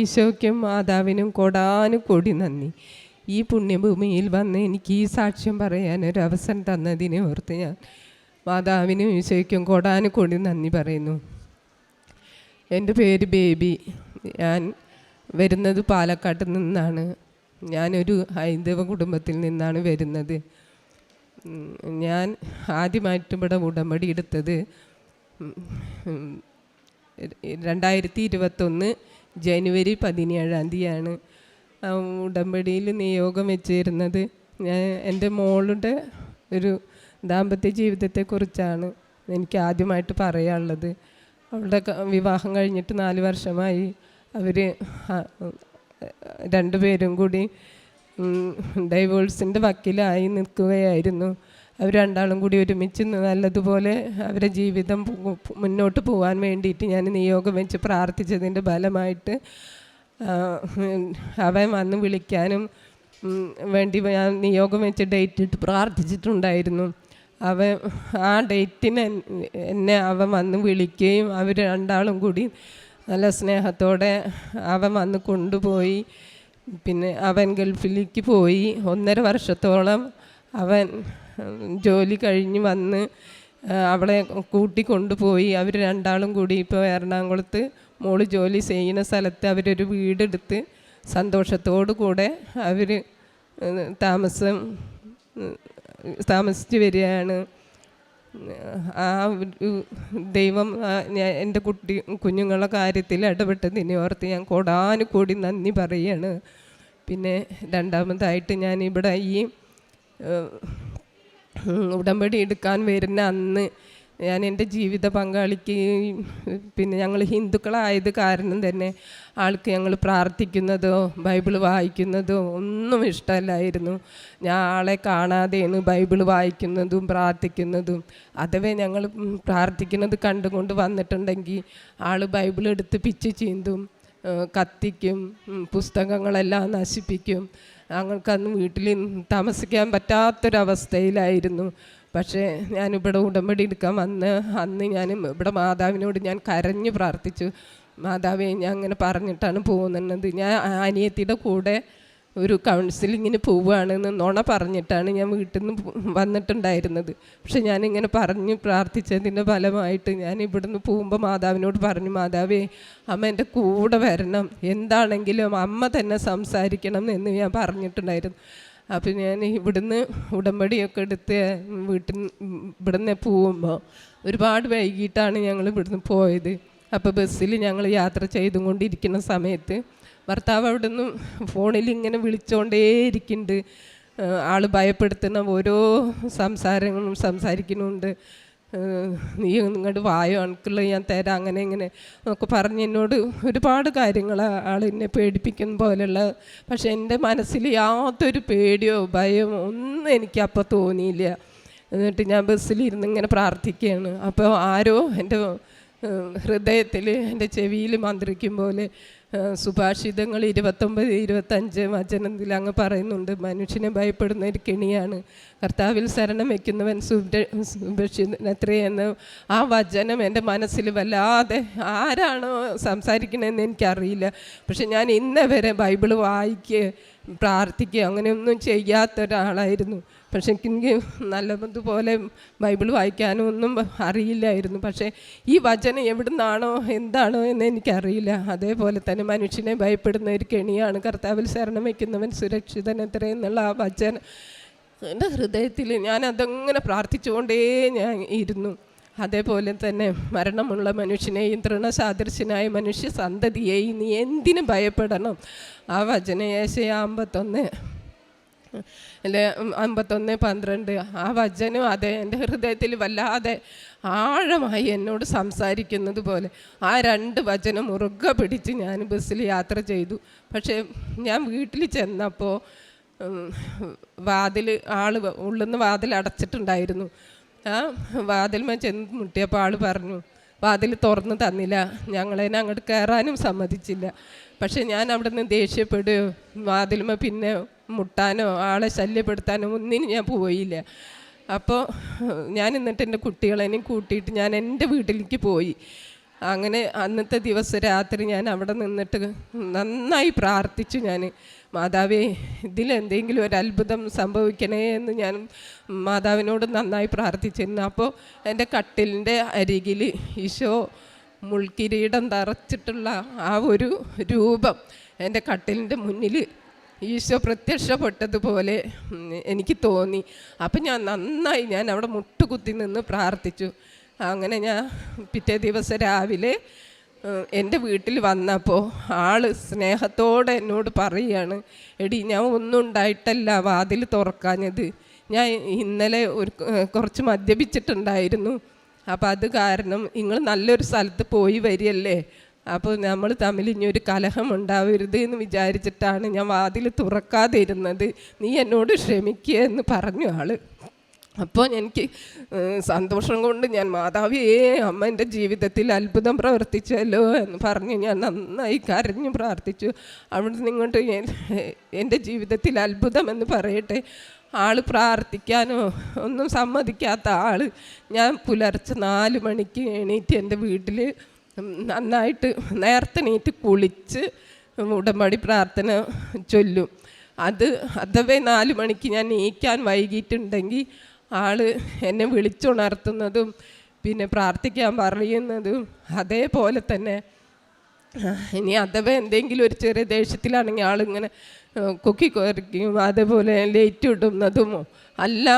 ഈശോയ്ക്കും മാതാവിനും കൊടാനും കൊടി നന്ദി. ഈ പുണ്യഭൂമിയിൽ വന്ന് എനിക്ക് ഈ സാക്ഷ്യം പറയാൻ ഒരു അവസരം തന്നതിനെ ഓർത്ത് ഞാൻ മാതാവിനും ഈശോയ്ക്കും കൊടാനും കൊടി നന്ദി പറയുന്നു. എന്റെ പേര് ബേബി. ഞാൻ വരുന്നത് പാലക്കാട്ട് നിന്നാണ്. ഞാനൊരു ഹൈന്ദവ കുടുംബത്തിൽ നിന്നാണ് വരുന്നത്. ഞാൻ ആദ്യമായിട്ട് ഇവിടെ ഉടമ്പടി എടുത്തത് രണ്ടായിരത്തി ഇരുപത്തൊന്ന് ജനുവരി പതിനേഴാം തീയതിയാണ്. ഉടമ്പടിയിൽ നിയോഗം വെച്ചിരുന്നത്. ഞാൻ എന്റെ മോളുടെ ഒരു ദാമ്പത്യ ജീവിതത്തെക്കുറിച്ചാണ് എനിക്ക് ആദ്യമായിട്ട് പറയാനുള്ളത്. അവളുടെ വിവാഹം കഴിഞ്ഞിട്ട് നാല് വർഷമായി അവർ രണ്ടുപേരും കൂടി ഡൈവോഴ്സിന്റെ വക്കീലായി നിൽക്കുകയായിരുന്നു. അവർ രണ്ടാളും കൂടി ഒരുമിച്ച് നല്ലതുപോലെ അവരുടെ ജീവിതം മുന്നോട്ട് പോകാൻ വേണ്ടിയിട്ട് ഞാൻ നിയോഗം വെച്ച് പ്രാർത്ഥിച്ചതിന്റെ ഫലമായിട്ട് അവൻ വന്ന് വിളിക്കാനും വേണ്ടി ഞാൻ നിയോഗം വെച്ച് ഡേറ്റ് ഇട്ട് പ്രാർത്ഥിച്ചിട്ടുണ്ടായിരുന്നു. അവൻ ആ ഡേറ്റിന് എന്നെ അവൻ വന്ന് വിളിക്കുകയും അവർ രണ്ടാളും കൂടി നല്ല സ്നേഹത്തോടെ അവൻ വന്ന് കൊണ്ടുപോയി. പിന്നെ അവൻ ഗൾഫിലേക്ക് പോയി. ഒന്നര വർഷത്തോളം അവൻ ജോലി കഴിഞ്ഞ് വന്ന് അവളെ കൂട്ടി കൊണ്ടുപോയി. അവർ രണ്ടാളും കൂടി ഇപ്പോൾ എറണാകുളത്ത് മോൾ ജോലി ചെയ്യുന്ന സ്ഥലത്ത് അവരൊരു വീടെടുത്ത് സന്തോഷത്തോടു കൂടെ അവർ താമസം താമസിച്ച് വരികയാണ്. ആ ദൈവം എന്റെ കുട്ടി കുഞ്ഞുങ്ങളുടെ കാര്യത്തിൽ ഇടപെട്ടതിനെ ഓർത്ത് ഞാൻ കൂടാനുകൂടി നന്ദി പറയുകയാണ്. പിന്നെ രണ്ടാമതായിട്ട് ഞാൻ ഇവിടെ ഈ ഉടമ്പടി എടുക്കാൻ വരുന്ന അന്ന് ഞാൻ എന്റെ ജീവിത പങ്കാളിക്ക് പിന്നെ ഞങ്ങൾ ഹിന്ദുക്കളായത് കാരണം തന്നെ ആൾക്ക് ഞങ്ങൾ പ്രാർത്ഥിക്കുന്നതോ ബൈബിൾ വായിക്കുന്നതോ ഒന്നും ഇഷ്ടമല്ലായിരുന്നു. ഞാൻ ആളെ കാണാതെയാണ് ബൈബിൾ വായിക്കുന്നതും പ്രാർത്ഥിക്കുന്നതും. അഥവേ ഞങ്ങൾ പ്രാർത്ഥിക്കുന്നത് കണ്ടുകൊണ്ട് വന്നിട്ടുണ്ടെങ്കിൽ ആൾ ബൈബിൾ എടുത്ത് പിച്ച് ചീന്തും കത്തിക്കും പുസ്തകങ്ങളെല്ലാം നശിപ്പിക്കും. ഞങ്ങൾക്കന്ന് വീട്ടിൽ താമസിക്കാൻ പറ്റാത്തൊരവസ്ഥയിലായിരുന്നു. പക്ഷേ ഞാനിവിടെ ഉടമ്പടി എടുക്കാൻ വന്ന് അന്ന് ഞാൻ ഇവിടെ മാതാവിനോട് ഞാൻ കരഞ്ഞു പ്രാർത്ഥിച്ചു. മാതാവേ ഞാൻ അങ്ങനെ പറഞ്ഞിട്ടാണ് പോകുന്നത്. ഞാൻ അനിയത്തിയുടെ കൂടെ ഒരു കൗൺസിലിങ്ങിന് പോവുകയാണെന്ന് നുണ പറഞ്ഞിട്ടാണ് ഞാൻ വീട്ടിൽ നിന്ന് വന്നിട്ടുണ്ടായിരുന്നത്. പക്ഷെ ഞാനിങ്ങനെ പറഞ്ഞ് പ്രാർത്ഥിച്ചതിന്റെ ഫലമായിട്ട് ഞാൻ ഇവിടുന്ന് പോകുമ്പോൾ മാതാവിനോട് പറഞ്ഞു മാതാവേ അമ്മ എന്റെ കൂടെ വരണം. എന്താണെങ്കിലും അമ്മ തന്നെ സംസാരിക്കണം എന്ന് ഞാൻ പറഞ്ഞിട്ടുണ്ടായിരുന്നു. അപ്പം ഞാൻ ഇവിടുന്ന് ഉടമ്പടിയൊക്കെ എടുത്ത് വീട്ടിൽ ഇവിടുന്ന് പോകുമ്പോൾ ഒരുപാട് വൈകിട്ടാണ് ഞങ്ങൾ ഇവിടുന്ന് പോയത്. അപ്പോൾ ബസ്സിൽ ഞങ്ങൾ യാത്ര ചെയ്തുകൊണ്ടിരിക്കുന്ന സമയത്ത് ഭർത്താവ് അവിടെ നിന്നും ഫോണിൽ ഇങ്ങനെ വിളിച്ചുകൊണ്ടേയിരിക്കുന്നുണ്ട് ആൾ ഭയപ്പെടുത്തുന്ന ഓരോ സംസാരങ്ങളും സംസാരിക്കുന്നുണ്ട്. നീ നിങ്ങളുടെ വായോ അണക്കുള്ള ഞാൻ തരാം അങ്ങനെ ഇങ്ങനെ ഒക്കെ പറഞ്ഞ് എന്നോട് ഒരുപാട് കാര്യങ്ങൾ ആൾ എന്നെ പേടിപ്പിക്കുന്ന പോലെയുള്ള പക്ഷെ എന്റെ മനസ്സിൽ യാതൊരു പേടിയോ ഭയമോ ഒന്നും എനിക്ക് അപ്പോൾ തോന്നിയില്ല. എന്നിട്ട് ഞാൻ ബസ്സിലിരുന്ന് ഇങ്ങനെ പ്രാർത്ഥിക്കുകയാണ്. അപ്പോൾ ആരോ എന്റെ ഹൃദയത്തിൽ എന്റെ ചെവിയിൽ മന്ത്രിക്കും പോലെ സുഭാഷിതങ്ങൾ ഇരുപത്തൊമ്പത് ഇരുപത്തഞ്ച് വചനത്തിൽ അങ്ങ് പറയുന്നുണ്ട് മനുഷ്യനെ ഭയപ്പെടുന്ന ഒരു കെണിയാണ്. കർത്താവിൽ ശരണം വയ്ക്കുന്നവൻ സുഭിക്ഷിതത്രയെന്ന് ആ വചനം എന്റെ മനസ്സിൽ വല്ലാതെ ആരാണോ സംസാരിക്കണമെന്ന് എനിക്കറിയില്ല. പക്ഷെ ഞാൻ ഇന്നവരെ ബൈബിൾ വായിക്കുക പ്രാർത്ഥിക്കുക അങ്ങനെയൊന്നും ചെയ്യാത്ത ഒരാളായിരുന്നു പക്ഷെ എനിക്ക് നല്ലതുപോലെ ബൈബിൾ വായിക്കാനും ഒന്നും അറിയില്ലായിരുന്നു. പക്ഷേ ഈ വചനം എവിടുന്നാണോ എന്താണോ എന്ന് എനിക്കറിയില്ല. അതേപോലെ തന്നെ മനുഷ്യനെ ഭയപ്പെടുന്ന ഒരു കെണിയാണ് കർത്താവിൽ ശരണം വയ്ക്കുന്നവൻ സുരക്ഷിതൻ എത്ര എന്നുള്ള ആ വചനം എന്റെ ഹൃദയത്തിൽ ഞാൻ അതങ്ങനെ പ്രാർത്ഥിച്ചുകൊണ്ടേ ഞാൻ ഇരുന്നു. അതേപോലെ തന്നെ മരണമുള്ള മനുഷ്യനെയും തൃണസാദൃശ്യനായ മനുഷ്യ സന്തതിയെയും നീ എന്തിനു ഭയപ്പെടണം? ആ വചനയേശയ അമ്പത്തൊന്ന്. അല്ലെ അമ്പത്തൊന്ന് പന്ത്രണ്ട് ആ വചനം അതെ എന്റെ ഹൃദയത്തിൽ വല്ലാതെ ആഴമായി എന്നോട് സംസാരിക്കുന്നത് പോലെ ആ രണ്ട് വചനം മുറുകെ പിടിച്ച് ഞാൻ ബസ്സിൽ യാത്ര ചെയ്തു. പക്ഷേ ഞാൻ വീട്ടിൽ ചെന്നപ്പോൾ വാതിൽ ആൾ ഉള്ളിൽ നിന്ന് വാതിൽ അടച്ചിട്ടുണ്ടായിരുന്നു. ആ വാതിൽമേ ചെന്ന് മുട്ടിയപ്പോൾ ആൾ പറഞ്ഞു വാതിൽ തുറന്ന് തന്നില്ല ഞങ്ങളതിനെ അങ്ങോട്ട് കയറാനും സമ്മതിച്ചില്ല. പക്ഷേ ഞാൻ അവിടെ നിന്ന് ദേഷ്യപ്പെടുകയോ വാതിൽമ പിന്നെ മുട്ടാനോ ആളെ ശല്യപ്പെടുത്താനോ ഒന്നിനും ഞാൻ പോയില്ല. അപ്പോൾ ഞാൻ എന്നിട്ട് എന്റെ കുട്ടികളെയും കൂട്ടിയിട്ട് ഞാൻ എന്റെ വീട്ടിലേക്ക് പോയി. അങ്ങനെ അന്നത്തെ ദിവസം രാത്രി ഞാൻ അവിടെ നിന്നിട്ട് നന്നായി പ്രാർത്ഥിച്ചു ഞാൻ. മാതാവേ ഇതിലെന്തെങ്കിലും ഒരു അത്ഭുതം സംഭവിക്കണേ എന്ന് ഞാൻ മാതാവിനോട് നന്നായി പ്രാർത്ഥിച്ചിരുന്നു. അപ്പോൾ എന്റെ കട്ടിലിന്റെ അരികിൽ ഈശോ മുൾക്കിരീടം തറച്ചിട്ടുള്ള ആ ഒരു രൂപം എന്റെ കട്ടിലിന്റെ മുന്നിൽ ഈശോ പ്രത്യക്ഷപ്പെട്ടതുപോലെ എനിക്ക് തോന്നി. അപ്പം ഞാൻ നന്നായി ഞാൻ അവിടെ മുട്ടുകുത്തി നിന്ന് പ്രാർത്ഥിച്ചു. അങ്ങനെ ഞാൻ പിറ്റേ ദിവസം രാവിലെ എന്റെ വീട്ടിൽ വന്നപ്പോൾ ആൾ സ്നേഹത്തോടെ എന്നോട് പറയുകയാണ് എടി ഞാൻ ഒന്നും ഉണ്ടായിട്ടല്ല വാതിൽ തുറക്കാഞ്ഞത്. ഞാൻ ഇന്നലെ ഒരു കുറച്ച് മദ്യപിച്ചിട്ടുണ്ടായിരുന്നു. അപ്പോൾ അത് കാരണം നിങ്ങൾ നല്ലൊരു സ്ഥലത്ത് പോയി വരികയല്ലേ? അപ്പോൾ നമ്മൾ തമ്മിൽ ഇനി ഒരു കലഹം ഉണ്ടാവരുത് എന്ന് വിചാരിച്ചിട്ടാണ് ഞാൻ വാതിൽ തുറക്കാതിരുന്നത്. നീ എന്നോട് ക്ഷമിക്കുക എന്ന് പറഞ്ഞു ആൾ. അപ്പോൾ എനിക്ക് സന്തോഷം കൊണ്ട് ഞാൻ മാതാവിയേ അമ്മ എന്റെ ജീവിതത്തിൽ അത്ഭുതം പ്രവർത്തിച്ചല്ലോ എന്ന് പറഞ്ഞ് ഞാൻ നന്നായി കരഞ്ഞു പ്രാർത്ഥിച്ചു. അവിടുന്ന് ഇങ്ങോട്ട് എന്റെ ജീവിതത്തിൽ അത്ഭുതം എന്ന് പറയട്ടെ. ആൾ പ്രാർത്ഥിക്കാനോ ഒന്നും സമ്മതിക്കാത്ത ആൾ ഞാൻ പുലർച്ചെ നാല് മണിക്ക് എണീറ്റ് എന്റെ വീട്ടിൽ നന്നായിട്ട് നേരത്തെ നീറ്റ് കുളിച്ച് ഉടമ്പടി പ്രാർത്ഥന ചൊല്ലും. അത് അഥവേ നാല് മണിക്ക് ഞാൻ നീക്കാൻ വൈകിട്ടുണ്ടെങ്കിൽ ആൾ എന്നെ വിളിച്ചുണർത്തുന്നതും പിന്നെ പ്രാർത്ഥിക്കാൻ പറയുന്നതും അതേപോലെ തന്നെ ഇനി അഥവാ എന്തെങ്കിലും ഒരു ചെറിയ ദേഷ്യത്തിലാണെങ്കിൽ ആളിങ്ങനെ കൊക്കി കുരയ്ക്കും അതേപോലെ ലേറ്റ് ഇടുന്നതും അല്ല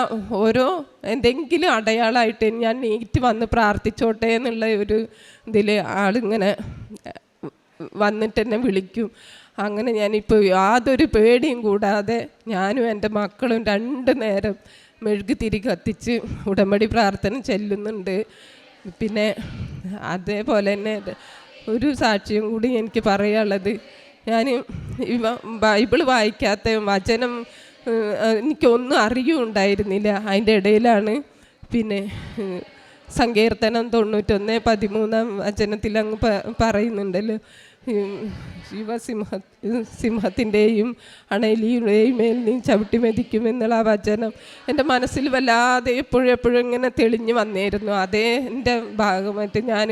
ഓരോ എന്തെങ്കിലും അടയാളമായിട്ട് ഞാൻ നീറ്റ് വന്ന് പ്രാർത്ഥിച്ചോട്ടെ എന്നുള്ള ഒരു ഇതിൽ ആളിങ്ങനെ വന്നിട്ട് എന്നെ വിളിക്കും. അങ്ങനെ ഞാനിപ്പോൾ യാതൊരു പേടിയും കൂടാതെ ഞാനും എന്റെ മക്കളും രണ്ട് നേരം മെഴുകുതിരി കത്തിച്ച് ഉടമ്പടി പ്രാർത്ഥന ചെല്ലുന്നുണ്ട്. പിന്നെ അതേപോലെ തന്നെ ഒരു സാക്ഷ്യം കൂടി എനിക്ക് പറയാനുള്ളത്. ഞാൻ ബൈബിൾ വായിക്കാത്ത വചനം എനിക്കൊന്നും അറിയുണ്ടായിരുന്നില്ല. അതിന്റെ ഇടയിലാണ് പിന്നെ സങ്കീർത്തനം തൊണ്ണൂറ്റൊന്ന് പതിമൂന്നാം വചനത്തിൽ അങ്ങ് പറയുന്നുണ്ടല്ലോ. ശിവസിംഹ സിംഹത്തിന്റെയും അണലിയുടെയും മേൽ നീ ചവിട്ടി മെതിക്കുമെന്നുള്ള ആ വചനം എന്റെ മനസ്സിൽ വല്ലാതെ എപ്പോഴും എപ്പോഴും ഇങ്ങനെ തെളിഞ്ഞു വന്നിരുന്നു അതേ എന്റെ ഭാഗമായിട്ട് ഞാൻ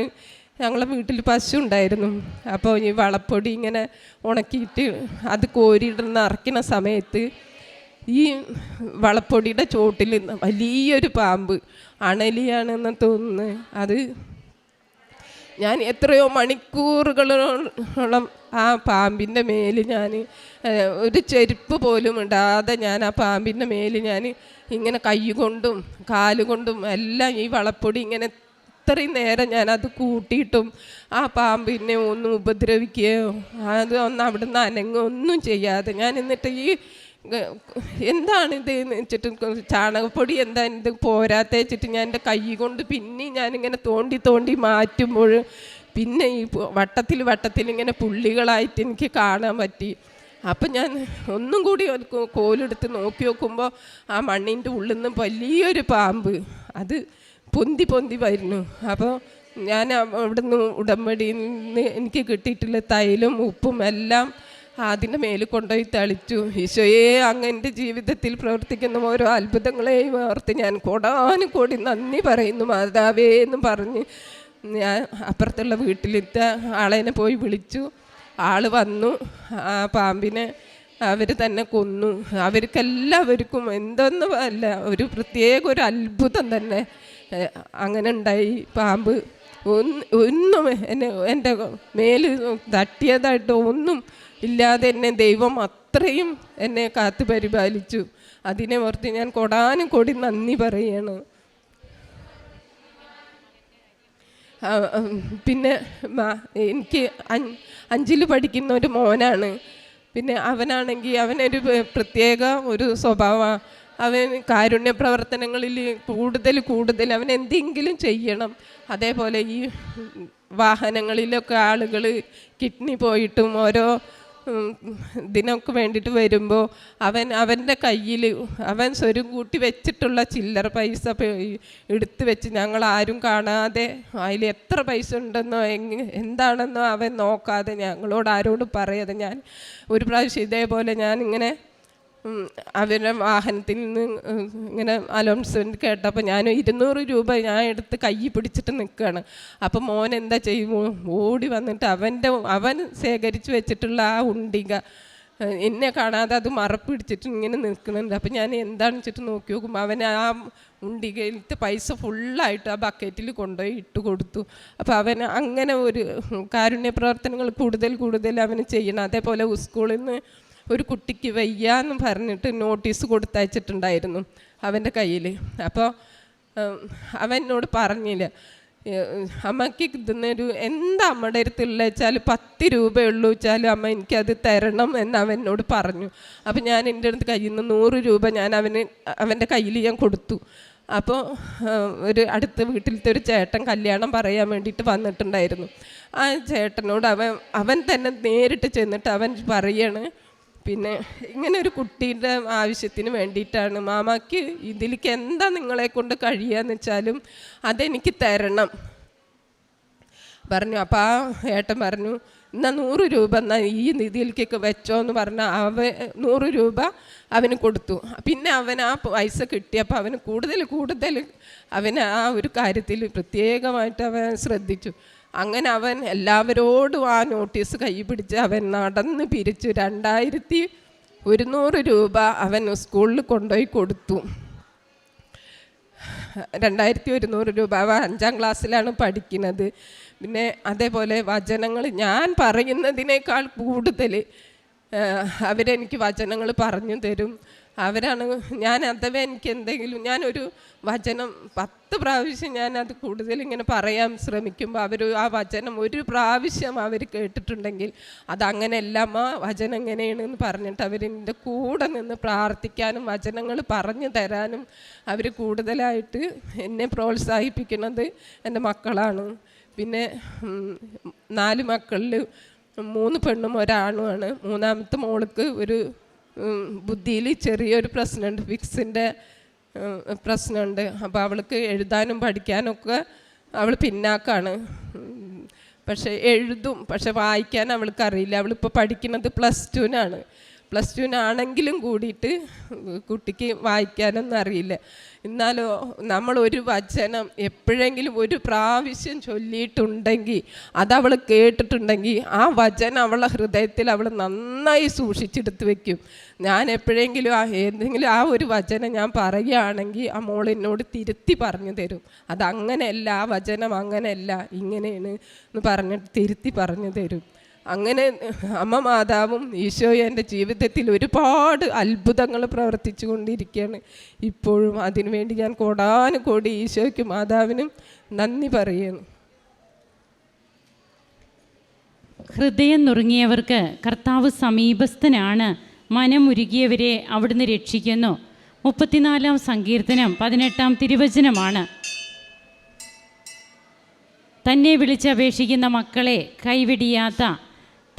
ഞങ്ങളെ വീട്ടിൽ പശു ഉണ്ടായിരുന്നു. അപ്പോൾ ഈ വളപ്പൊടി ഇങ്ങനെ ഉണക്കിയിട്ട് അത് കോരിയിടുന്ന അറക്കുന്ന സമയത്ത് ഈ വളപ്പൊടിയുടെ ചോട്ടിൽ വലിയൊരു പാമ്പ് അണലിയാണെന്ന് തോന്നുന്നു. അത് ഞാൻ എത്രയോ മണിക്കൂറുകളോളം ആ പാമ്പിന്റെ മേൽ ഞാൻ ഒരു ചെരുപ്പ് പോലും ഇടാതെ ഞാൻ ആ പാമ്പിന്റെ മേൽ ഞാൻ ഇങ്ങനെ കൈ കൊണ്ടും കാലുകൊണ്ടും എല്ലാം ഈ വളപ്പൊടി ഇങ്ങനെ ഇത്രയും നേരം ഞാനത് കൂട്ടിയിട്ടും ആ പാമ്പിനെ ഒന്നും ഉപദ്രവിക്കുകയോ അത് ഒന്ന് അവിടുന്ന് അനങ്ങുകയോ ഒന്നും ചെയ്യാതെ ഞാൻ എന്നിട്ട് ഈ എന്താണ് ഇത് വെച്ചിട്ട് ചാണകപ്പൊടി എന്താ ഇത് പോരാത്ത വെച്ചിട്ട് ഞാൻ എന്റെ കൈ കൊണ്ട് പിന്നെ ഞാനിങ്ങനെ തോണ്ടി തോണ്ടി മാറ്റുമ്പോൾ പിന്നെ ഈ വട്ടത്തിൽ വട്ടത്തിൽ ഇങ്ങനെ പുള്ളികളായിട്ട് എനിക്ക് കാണാൻ പറ്റി. അപ്പം ഞാൻ ഒന്നും കൂടി കോലെടുത്ത് നോക്കി നോക്കുമ്പോൾ ആ മണ്ണിന്റെ ഉള്ളിൽ നിന്ന് വലിയൊരു പാമ്പ്. അത് പൊന്തി പൊന്തി വരുന്നു. അപ്പോൾ ഞാൻ അവിടുന്ന് ഉടമ്പടിയിൽ നിന്ന് എനിക്ക് കിട്ടിയിട്ടുള്ള തൈലും ഉപ്പും എല്ലാം അതിന്റെ മേൽ കൊണ്ടുപോയി തളിച്ചു. ഈശോയെ അങ്ങ് എന്റെ ജീവിതത്തിൽ പ്രവർത്തിക്കുന്ന ഓരോ അത്ഭുതങ്ങളെയും ഓർത്ത് ഞാൻ കൊടാനും കൂടി നന്ദി പറയുന്നു മാതാവേ എന്ന് പറഞ്ഞ് ഞാൻ അപ്പുറത്തുള്ള വീട്ടിലത്തെ ആളെന്നെ പോയി വിളിച്ചു. ആൾ വന്നു. ആ പാമ്പിനെ അവർ തന്നെ കൊന്നു. അവർക്കെല്ലാവർക്കും എന്തെന്ന് അല്ല ഒരു പ്രത്യേക ഒരു അത്ഭുതം തന്നെ. അങ്ങനെ ഉണ്ടായി പാമ്പ്. ഒന്ന് എന്നെ എന്റെ മേൽ തട്ടിയതായിട്ട് ഒന്നും ഇല്ലാതെ എന്നെ ദൈവം അത്രയും എന്നെ കാത്തു പരിപാലിച്ചു. അതിനെ ഓർത്ത് ഞാൻ കൊടാനും കൊടി നന്ദി പറയാണ്. പിന്നെ എനിക്ക് അഞ്ചിൽ പഠിക്കുന്ന ഒരു മോനാണ്. പിന്നെ അവനാണെങ്കിൽ അവനൊരു പ്ര- പ്രത്യേക ഒരു സ്വഭാവമാണ് അവൻ കാരുണ്യ പ്രവർത്തനങ്ങളിൽ കൂടുതൽ കൂടുതൽ അവൻ എന്തെങ്കിലും ചെയ്യണം. അതേപോലെ ഈ വാഹനങ്ങളിലൊക്കെ ആളുകൾ കിഡ്നി പോയിട്ടും ഓരോ ഇതിനൊക്കെ വേണ്ടിയിട്ട് വരുമ്പോൾ അവൻ അവന്റെ കയ്യിൽ അവൻ സ്വരം കൂട്ടി വെച്ചിട്ടുള്ള ചില്ലറ പൈസ എടുത്തു വെച്ച് ഞങ്ങൾ ആരും കാണാതെ അതിൽ എത്ര പൈസ ഉണ്ടെന്നോ എന്താണെന്നോ അവൻ നോക്കാതെ ഞങ്ങളോട് ആരോടും പറയാതെ ഞാൻ ഒരു പ്രാവശ്യം ഇതേപോലെ ഞാൻ ഇങ്ങനെ അവരുടെ വാഹനത്തിൽ നിന്ന് ഇങ്ങനെ അലോൺസ്മെന്റ് കേട്ടപ്പോൾ ഞാൻ ഇരുന്നൂറ് രൂപ ഞാൻ എടുത്ത് കൈ പിടിച്ചിട്ട് നിൽക്കുകയാണ് അപ്പം മോൻ എന്താ ചെയ്യുമോ? ഓടി വന്നിട്ട് അവന്റെ അവൻ ശേഖരിച്ച് വെച്ചിട്ടുള്ള ആ ഉണ്ടിക എന്നെ കാണാതെ അത് മറപ്പിടിച്ചിട്ട് ഇങ്ങനെ നിൽക്കുന്നുണ്ട്. അപ്പം ഞാൻ എന്താണെന്ന് വെച്ചിട്ട് നോക്കി നോക്കുമ്പോൾ അവൻ ആ ഉണ്ടികയിലത്തെ പൈസ ഫുള്ളായിട്ട് ആ ബക്കറ്റിൽ കൊണ്ടുപോയി ഇട്ട് കൊടുത്തു. അപ്പോൾ അവൻ അങ്ങനെ ഒരു കാരുണ്യ പ്രവർത്തനങ്ങൾ കൂടുതൽ കൂടുതൽ അവന് ചെയ്യണം. അതേപോലെ സ്കൂളിൽ നിന്ന് ഒരു കുട്ടിക്ക് വയ്യ എന്ന് പറഞ്ഞിട്ട് നോട്ടീസ് കൊടുത്തയച്ചിട്ടുണ്ടായിരുന്നു അവന്റെ കയ്യിൽ. അപ്പോൾ അവൻ എന്നോട് പറഞ്ഞില്ല അമ്മയ്ക്ക് ഇതിന്നൊരു എന്താ അമ്മയുടെ അടുത്തുള്ള വെച്ചാൽ പത്ത് രൂപയുള്ളൂ വെച്ചാലും അമ്മ എനിക്കത് തരണം എന്ന് അവനോട് പറഞ്ഞു. അപ്പോൾ ഞാൻ എന്റെ അടുത്ത് കയ്യിൽ നിന്ന് നൂറ് രൂപ ഞാൻ അവന് അവന്റെ കയ്യിൽ ഞാൻ കൊടുത്തു. അപ്പോൾ ഒരു അടുത്ത വീട്ടിലത്തെ ഒരു ചേട്ടൻ കല്യാണം പറയാൻ വേണ്ടിയിട്ട് വന്നിട്ടുണ്ടായിരുന്നു. ആ ചേട്ടനോട് അവൻ അവൻ തന്നെ നേരിട്ട് ചെന്നിട്ട് അവൻ പറയാണ് പിന്നെ ഇങ്ങനെ ഒരു കുട്ടീന്റെ ആവശ്യത്തിന് വേണ്ടിയിട്ടാണ്. മാമാക്ക് ഇതിലേക്ക് എന്താ നിങ്ങളെ കൊണ്ട് കഴിയാന്ന് വെച്ചാലും അതെനിക്ക് തരണം. പറഞ്ഞു. അപ്പോൾ ആ ഏട്ടൻ പറഞ്ഞു എന്നാൽ നൂറ് രൂപ എന്നാൽ ഈ നിധിയിലേക്കൊക്കെ വെച്ചോ എന്ന് പറഞ്ഞാൽ അവ നൂറ് രൂപ അവന് കൊടുത്തു. പിന്നെ അവൻ ആ പൈസ കിട്ടിയപ്പോൾ അവന് കൂടുതൽ കൂടുതൽ അവന് ആ ഒരു കാര്യത്തിൽ പ്രത്യേകമായിട്ട് അവൻ ശ്രദ്ധിച്ചു. അങ്ങനെ അവൻ എല്ലാവരോടും ആ നോട്ടീസ് കൈ പിടിച്ച് അവൻ നടന്ന് പിരിച്ചു. രണ്ടായിരത്തി ഒരുന്നൂറ് രൂപ അവൻ സ്കൂളിൽ കൊണ്ടുപോയി കൊടുത്തു. രണ്ടായിരത്തി ഒരുന്നൂറ് രൂപ അവൻ അഞ്ചാം ക്ലാസ്സിലാണ് പഠിക്കുന്നത്. പിന്നെ അതേപോലെ വചനങ്ങൾ ഞാൻ പറയുന്നതിനേക്കാൾ കൂടുതൽ അവരെനിക്ക് വചനങ്ങൾ പറഞ്ഞു തരും. അവരാണ് ഞാൻ അഥവാ എനിക്ക് എന്തെങ്കിലും ഞാനൊരു വചനം പത്ത് പ്രാവശ്യം അത് കൂടുതൽ ഇങ്ങനെ പറയാൻ ശ്രമിക്കുമ്പോൾ അവർ ആ വചനം ഒരു പ്രാവശ്യം അവർ കേട്ടിട്ടുണ്ടെങ്കിൽ അതങ്ങനെയല്ല ആ വചനം എങ്ങനെയാണെന്ന് പറഞ്ഞിട്ട് അവരെന്റെ കൂടെ നിന്ന് പ്രാർത്ഥിക്കാനും വചനങ്ങൾ പറഞ്ഞു തരാനും അവർ കൂടുതലായിട്ട് എന്നെ പ്രോത്സാഹിപ്പിക്കുന്നത് എന്റെ മക്കളാണ്. പിന്നെ നാല് മക്കളിൽ മൂന്ന് പെണ്ണും ഒരാണുമാണ് മൂന്നാമത്തെ മോൾക്ക് ഒരു ബുദ്ധിയിൽ ചെറിയൊരു പ്രശ്നമുണ്ട് ഫിക്സിന്റെ പ്രശ്നമുണ്ട്. അപ്പോൾ അവൾക്ക് എഴുതാനും പഠിക്കാനും ഒക്കെ അവൾ പിന്നാക്കാണ്. പക്ഷേ എഴുതും പക്ഷെ വായിക്കാൻ അവൾക്ക് അറിയില്ല അവളിപ്പോൾ പഠിക്കുന്നത് പ്ലസ് ടുവിനാണ്. പ്ലസ് ടുവിനാണെങ്കിലും കൂടിയിട്ട് കുട്ടിക്ക് വായിക്കാനൊന്നും അറിയില്ല. എന്നാലോ നമ്മൾ ഒരു വചനം എപ്പോഴെങ്കിലും ഒരു പ്രാവശ്യം ചൊല്ലിയിട്ടുണ്ടെങ്കിൽ അതവൾ കേട്ടിട്ടുണ്ടെങ്കിൽ ആ വചനം അവളുടെ ഹൃദയത്തിൽ അവൾ നന്നായി സൂക്ഷിച്ചെടുത്ത് വെക്കും. ഞാൻ എപ്പോഴെങ്കിലും ആ ഏതെങ്കിലും ആ ഒരു വചനം ഞാൻ പറയുകയാണെങ്കിൽ ആ മോൾ തിരുത്തി പറഞ്ഞു തരും. അതങ്ങനെയല്ല ആ വചനം അങ്ങനെയല്ല ഇങ്ങനെയാണ് എന്ന് പറഞ്ഞിട്ട് തിരുത്തി പറഞ്ഞു തരും. അങ്ങനെ അമ്മ മാതാവും ഈശോയും എന്റെ ജീവിതത്തിൽ ഒരുപാട് അത്ഭുതങ്ങൾ പ്രവർത്തിച്ചു കൊണ്ടിരിക്കുകയാണ്. ഇപ്പോഴും അതിനുവേണ്ടി ഞാൻ കോടാനുകോടി ഈശോയ്ക്കും മാതാവിനും നന്ദി പറയുന്നു. ഹൃദയം നുറുങ്ങിയവർക്ക് കർത്താവ് സമീപസ്ഥനാണ്. മനമുരുകിയവരെ അവിടുന്ന് രക്ഷിക്കുന്നു. മുപ്പത്തിനാലാം സങ്കീർത്തനം പതിനെട്ടാം തിരുവചനമാണ്. തന്നെ വിളിച്ചപേക്ഷിക്കുന്ന മക്കളെ കൈവിടിയാത്ത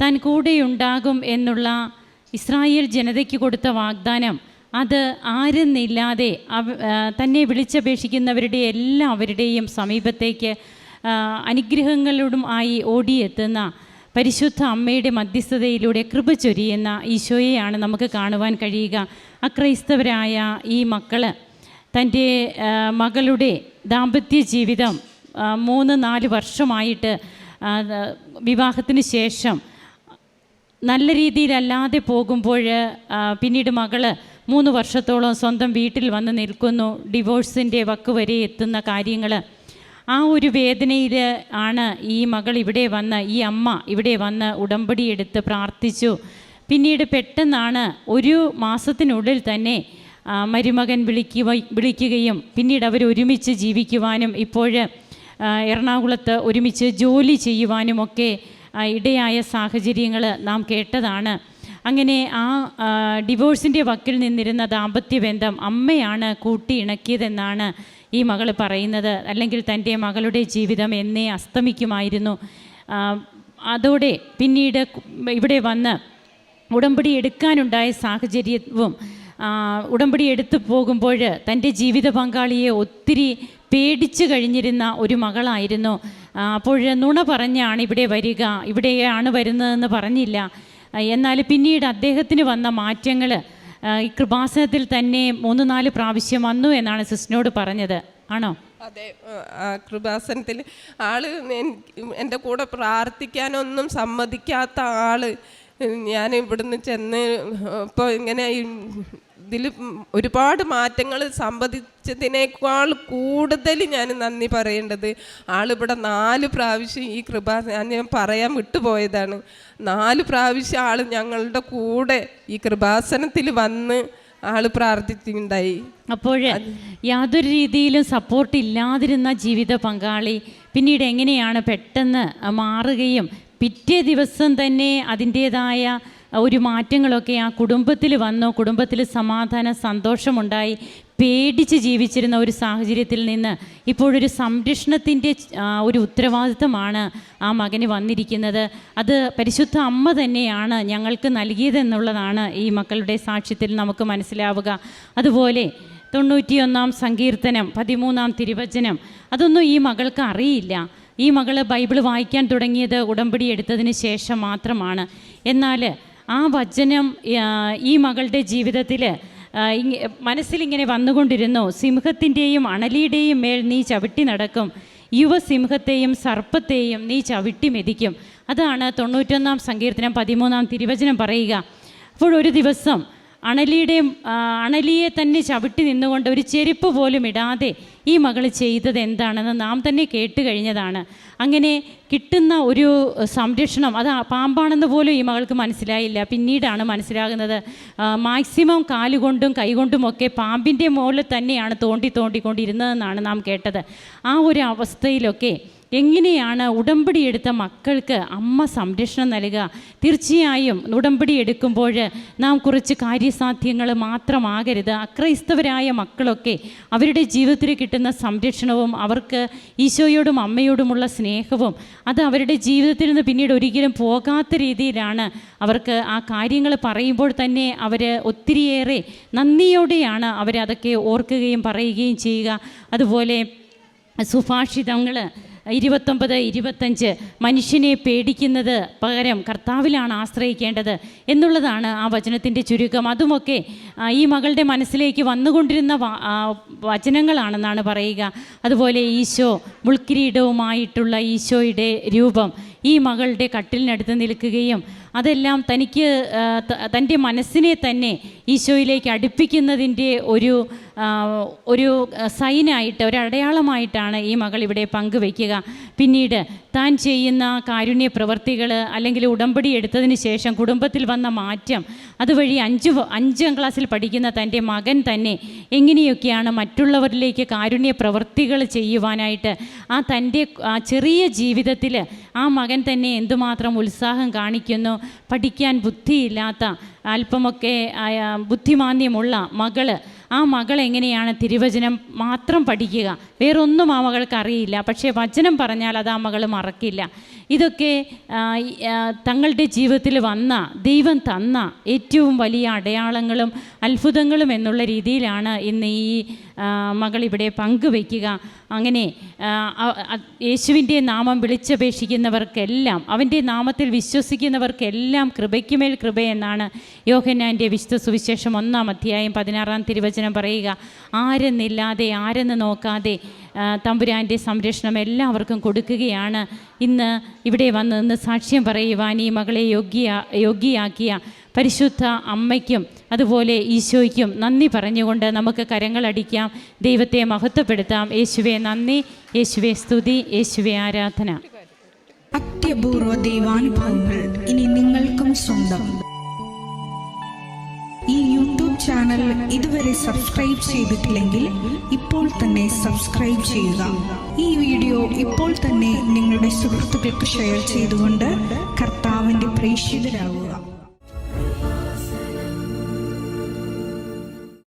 താൻ കൂടെയുണ്ടാകും എന്നുള്ള ഇസ്രായേൽ ജനതയ്ക്ക് കൊടുത്ത വാഗ്ദാനം. അത് ആരെന്നില്ലാതെ തന്നെ വിളിച്ചപേക്ഷിക്കുന്നവരുടെ എല്ലാവരുടെയും സമീപത്തേക്ക് അനുഗ്രഹങ്ങളോടും ആയി ഓടിയെത്തുന്ന പരിശുദ്ധ അമ്മയുടെ മധ്യസ്ഥതയിലൂടെ കൃപ ചൊരിയുന്ന ഈശോയെയാണ് നമുക്ക് കാണുവാൻ കഴിയുക. അക്രൈസ്തവരായ ഈ മക്കൾ തന്റെ മകളുടെ ദാമ്പത്യ ജീവിതം മൂന്ന് നാല് വർഷമായിട്ട് വിവാഹത്തിന് ശേഷം നല്ല രീതിയിലല്ലാതെ പോകുമ്പോൾ പിന്നീട് മകൾ മൂന്ന് വർഷത്തോളം സ്വന്തം വീട്ടിൽ വന്ന് നിൽക്കുന്നു. ഡിവോഴ്സിന്റെ വക്ക് വരെ എത്തുന്ന കാര്യങ്ങൾ ആ ഒരു വേദനയിൽ ആണ് ഈ മകൾ ഇവിടെ വന്ന് ഈ അമ്മ ഇവിടെ വന്ന് ഉടമ്പടി എടുത്ത് പ്രാർത്ഥിച്ചു. പിന്നീട് പെട്ടെന്നാണ് ഒരു മാസത്തിനുള്ളിൽ തന്നെ മരുമകൻ വിളിക്കുക വിളിക്കുകയും പിന്നീട് അവർ ഒരുമിച്ച് ജീവിക്കുവാനും ഇപ്പോൾ എറണാകുളത്ത് ഒരുമിച്ച് ജോലി ചെയ്യുവാനുമൊക്കെ ഇടയായ സാഹചര്യങ്ങൾ നാം കേട്ടതാണ്. അങ്ങനെ ആ ഡിവോഴ്സിന്റെ വക്കിൽ നിന്നിരുന്ന ദാമ്പത്യ ബന്ധം അമ്മയാണ് കൂട്ടി ഇണക്കിയതെന്നാണ് ഈ മകൾ പറയുന്നത്. അല്ലെങ്കിൽ തന്റെ മകളുടെ ജീവിതം എന്നേ അസ്തമിക്കുമായിരുന്നു. അതോടെ പിന്നീട് ഇവിടെ വന്ന് ഉടമ്പടി എടുക്കാനുണ്ടായ സാഹചര്യവും ഉടമ്പടി എടുത്തു പോകുമ്പോൾ തന്റെ ജീവിത പങ്കാളിയെ ഒത്തിരി പേടിച്ചു കഴിഞ്ഞിരുന്ന ഒരു മകളായിരുന്നു. അപ്പോൾ നുണ പറഞ്ഞാണ് ഇവിടെ വരിക ഇവിടെയാണ് വരുന്നതെന്ന് പറഞ്ഞില്ല. എന്നാൽ പിന്നീട് അദ്ദേഹത്തിന് വന്ന മാറ്റങ്ങൾ ഈ കൃപാസനത്തിൽ തന്നെ മൂന്ന് നാല് പ്രാവശ്യം വന്നു എന്നാണ് സിസ്റ്റിനോട് പറഞ്ഞത്. ആണോ? അതെ കൃപാസനത്തിൽ ആൾ എന്റെ കൂടെ പ്രാർത്ഥിക്കാനൊന്നും സമ്മതിക്കാത്ത ആൾ ഞാൻ ഇവിടുന്ന് ചെന്ന് ഇപ്പോൾ ഇങ്ങനെ ഇതിൽ ഒരുപാട് മാറ്റങ്ങൾ സംബന്ധിച്ചതിനേക്കാൾ കൂടുതൽ ഞാൻ നന്ദി പറയേണ്ടത്. ആളിവിടെ നാല് പ്രാവശ്യം ഈ കൃപ ഞാൻ പറയാൻ വിട്ടുപോയതാണ്. നാല് പ്രാവശ്യം ആൾ ഞങ്ങളുടെ കൂടെ ഈ കൃപാസനത്തിൽ വന്ന് ആൾ പ്രാർത്ഥിച്ചിട്ടുണ്ടായി. അപ്പോൾ യാതൊരു രീതിയിലും സപ്പോർട്ട് ഇല്ലാതിരുന്ന ജീവിത പങ്കാളി പിന്നീട് എങ്ങനെയാണ് പെട്ടെന്ന് മാറുകയും പിറ്റേ ദിവസം തന്നെ അതിന്റേതായ ഒരു മാറ്റങ്ങളൊക്കെ ആ കുടുംബത്തിൽ വന്നു കുടുംബത്തിൽ സമാധാന സന്തോഷമുണ്ടായി പേടിച്ച് ജീവിച്ചിരുന്ന ഒരു സാഹചര്യത്തിൽ നിന്ന് ഇപ്പോഴൊരു സംരക്ഷണത്തിന്റെ ഒരു ഉത്തരവാദിത്തമാണ് ആ മകന് വന്നിരിക്കുന്നത്. അത് പരിശുദ്ധ അമ്മ തന്നെയാണ് ഞങ്ങൾക്ക് നൽകിയതെന്നുള്ളതാണ് ഈ മക്കളുടെ സാക്ഷ്യത്തിൽ നമുക്ക് മനസ്സിലാവുക. അതുപോലെ തൊണ്ണൂറ്റിയൊന്നാം സങ്കീർത്തനം പതിമൂന്നാം തിരുവചനം അതൊന്നും ഈ മകൾക്ക് അറിയില്ല. ഈ മകൾ ബൈബിൾ വായിക്കാൻ തുടങ്ങിയത് ഉടമ്പടി എടുത്തതിന് ശേഷം മാത്രമാണ്. എന്നാൽ ആ വചനം ഈ മകളുടെ ജീവിതത്തിൽ മനസ്സിലിങ്ങനെ വന്നുകൊണ്ടിരുന്നു. സിംഹത്തിന്റെയും അണലിയുടെയും മേൽ നീ ചവിട്ടി നടക്കും. യുവസിംഹത്തെയും സർപ്പത്തെയും നീ ചവിട്ടി മെതിക്കും. അതാണ് തൊണ്ണൂറ്റൊന്നാം സങ്കീർത്തനം പതിമൂന്നാം തിരുവചനം പറയുക. അപ്പോൾ ഒരു ദിവസം അണലിയുടെയും ആ, അണലിയെ തന്നെ ചവിട്ടി നിന്നുകൊണ്ട് ഒരു ചെരുപ്പ് പോലും ഇടാതെ ഈ മകൾ ചെയ്തത് എന്താണെന്ന് നാം തന്നെ കേട്ട് കഴിഞ്ഞതാണ്. അങ്ങനെ കിട്ടുന്ന ഒരു സംരക്ഷണം അത് പാമ്പാണെന്ന് പോലും ഈ മകൾക്ക് മനസ്സിലായില്ല. പിന്നീടാണ് മനസ്സിലാകുന്നത് മാക്സിമം കാലുകൊണ്ടും കൈകൊണ്ടുമൊക്കെ പാമ്പിന്റെ മുകളിൽ തന്നെയാണ് തോണ്ടി തോണ്ടിക്കൊണ്ടിരുന്നതെന്നാണ് നാം കേട്ടത്. ആ ഒരു അവസ്ഥയിലൊക്കെ എങ്ങനെയാണ് ഉടമ്പടി എടുത്ത മക്കൾക്ക് അമ്മ സംരക്ഷണം നൽകുക? തീർച്ചയായും ഉടമ്പടി എടുക്കുമ്പോൾ നാം കുറച്ച് കാര്യസാധ്യങ്ങൾ മാത്രമാകരുത്. അക്രൈസ്തവരായ മക്കളൊക്കെ അവരുടെ ജീവിതത്തിൽ കിട്ടുന്ന സംരക്ഷണവും അവർക്ക് ഈശോയോടും അമ്മയോടുമുള്ള സ്നേഹവും അത് അവരുടെ ജീവിതത്തിൽ നിന്ന് പിന്നീട് ഒരിക്കലും പോകാത്ത രീതിയിലാണ് അവർക്ക് ആ കാര്യങ്ങൾ പറയുമ്പോൾ തന്നെ അവർ ഒത്തിരിയേറെ നന്ദിയോടെയാണ് അവരതൊക്കെ ഓർക്കുകയും പറയുകയും ചെയ്യുക. അതുപോലെ സുഭാഷിതങ്ങൾ ഇരുപത്തൊമ്പത് ഇരുപത്തഞ്ച് മനുഷ്യനെ പേടിക്കുന്നത് പകരം കർത്താവിലാണ് ആശ്രയിക്കേണ്ടത് എന്നുള്ളതാണ് ആ വചനത്തിന്റെ ചുരുക്കം. അതുമൊക്കെ ഈ മകളുടെ മനസ്സിലേക്ക് വന്നുകൊണ്ടിരുന്ന വചനങ്ങളാണെന്നാണ് പറയുക. അതുപോലെ ഈശോ മുൾക്കിരീടവുമായിട്ടുള്ള ഈശോയുടെ രൂപം ഈ മകളുടെ കട്ടിലിനടുത്ത് നിൽക്കുകയും അതെല്ലാം തനിക്ക് തന്റെ മനസ്സിനെ തന്നെ ഈശോയിലേക്ക് അടുപ്പിക്കുന്നതിന്റെ ഒരു ഒരു സൈനായിട്ട് ഒരു അടയാളമായിട്ടാണ് ഈ മകൾ ഇവിടെ പങ്കുവയ്ക്കുക. പിന്നീട് താൻ ചെയ്യുന്ന കാരുണ്യ പ്രവൃത്തികൾ അല്ലെങ്കിൽ ഉടമ്പടി എടുത്തതിന് ശേഷം കുടുംബത്തിൽ വന്ന മാറ്റം അതുവഴി അഞ്ച് അഞ്ചാം ക്ലാസ്സിൽ പഠിക്കുന്ന തന്റെ മകൻ തന്നെ എങ്ങനെയൊക്കെയാണ് മറ്റുള്ളവരിലേക്ക് കാരുണ്യ പ്രവൃത്തികൾ ചെയ്യുവാനായിട്ട് ആ തന്റെ ചെറിയ ജീവിതത്തിൽ ആ മകൻ തന്നെ എന്തുമാത്രം ഉത്സാഹം കാണിക്കുന്നു പഠിക്കാൻ ബുദ്ധിയില്ലാത്ത അല്പമൊക്കെ ബുദ്ധിമാന്യമുള്ള മകൾ ആ മകൾ എങ്ങനെയാണ് തിരുവചനം മാത്രം പഠിക്കുക? വേറൊന്നും ആ മകൾക്ക് അറിയില്ല. പക്ഷേ വചനം പറഞ്ഞാൽ അത് ആ മകൾ മറക്കില്ല. ഇതൊക്കെ തങ്ങളുടെ ജീവിതത്തിൽ വന്ന ദൈവം തന്ന ഏറ്റവും വലിയ അടയാളങ്ങളും അത്ഭുതങ്ങളും എന്നുള്ള രീതിയിലാണ് ഇന്ന് ഈ മകൾ ഇവിടെ പങ്കുവയ്ക്കുക. അങ്ങനെ യേശുവിന്റെ നാമം വിളിച്ചപേക്ഷിക്കുന്നവർക്കെല്ലാം അവന്റെ നാമത്തിൽ വിശ്വസിക്കുന്നവർക്കെല്ലാം കൃപയ്ക്കുമേൽ കൃപ എന്നാണ് യോഹന്നാന്റെ വിശുദ്ധ സുവിശേഷം ഒന്നാം അധ്യായം പതിനാറാം തിരുവചനം പറയുക. ആരെന്നില്ലാതെ ആരെന്ന് നോക്കാതെ തമ്പുരാന്റെ സംരക്ഷണം എല്ലാവർക്കും കൊടുക്കുകയാണ്. ഇന്ന് ഇവിടെ വന്ന് സാക്ഷ്യം പറയുവാൻ ഈ മകളെ യോഗ്യ യോഗ്യയാക്കിയ പരിശുദ്ധ അമ്മയ്ക്കും അതുപോലെ ഈശോയ്ക്കും നന്ദി പറഞ്ഞുകൊണ്ട് നമുക്ക് കരങ്ങളടിക്കാം ദൈവത്തെ മഹത്വപ്പെടുത്താം. യേശുവെ നന്ദി. യേശുവെ സ്തുതി. യേശുവെ ആരാധന. അത്യപൂർവ ദൈവാനുഭവങ്ങൾ ഇനി നിങ്ങൾക്കും സ്വന്തം. ഈ യൂട്യൂബ് ചാനൽ ഇതുവരെ സബ്സ്ക്രൈബ് ചെയ്തിട്ടില്ലെങ്കിൽ ഇപ്പോൾ തന്നെ സബ്സ്ക്രൈബ് ചെയ്യുക. ഈ വീഡിയോ ഇപ്പോൾ തന്നെ നിങ്ങളുടെ സുഹൃത്തുക്കൾക്ക് ഷെയർ ചെയ്തുകൊണ്ട് കർത്താവിന്റെ പ്രേക്ഷിതരാകുക.